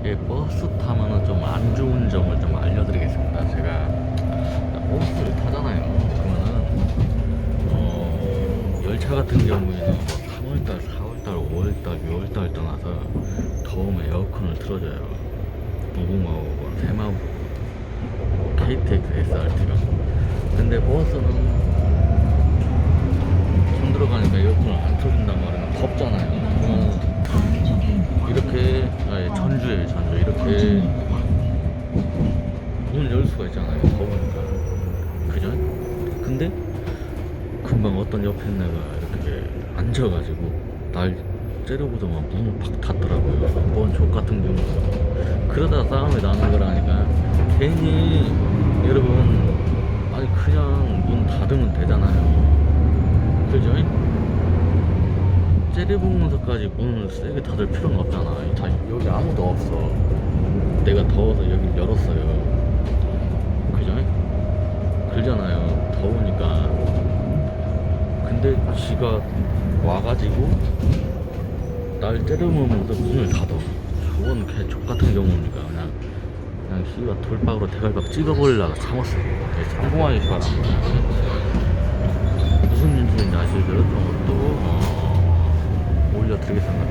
이게 버스 타면은 좀 안 좋은 점을 좀 알려드리겠습니다. 제가 버스를 타잖아요. 그러면은 어, 열차 같은 경우에는 뭐 3월달, 4월달, 5월달, 6월달 떠나서 더우면 에어컨을 틀어줘요. 505번, 새마을, KTX, SRT가. 근데 버스는 아니, 전주에 전주 이렇게 문을 열 수가 있잖아요 더우니까. 그죠? 근데 금방 어떤 옆에 애가 이렇게 앉아가지고 날 째려보더만 문을 팍 닫더라고요. 뭔족 같은 경우 그러다가 싸움이 나는 거라니까. 괜히 여러분 아니 그냥 문 닫으면 되잖아요. 그죠? 째려보면서까지 문을 세게 닫을 필요는 없잖아. 다 여기 아무도 없어. 내가 더워서 여기 열었어요. 그죠? 그러잖아요. 더우니까. 근데 지가 와가지고 날 째려보면서 문을 닫아. 저건 개족 같은 경우니까 그냥 그냥 씨가 돌박으로 대갈박 찍어버리려고 참았어요. 되게 참고하기 바랍니다. 무슨 일인지 아시죠? 좀또 어, 올려드리겠습니다.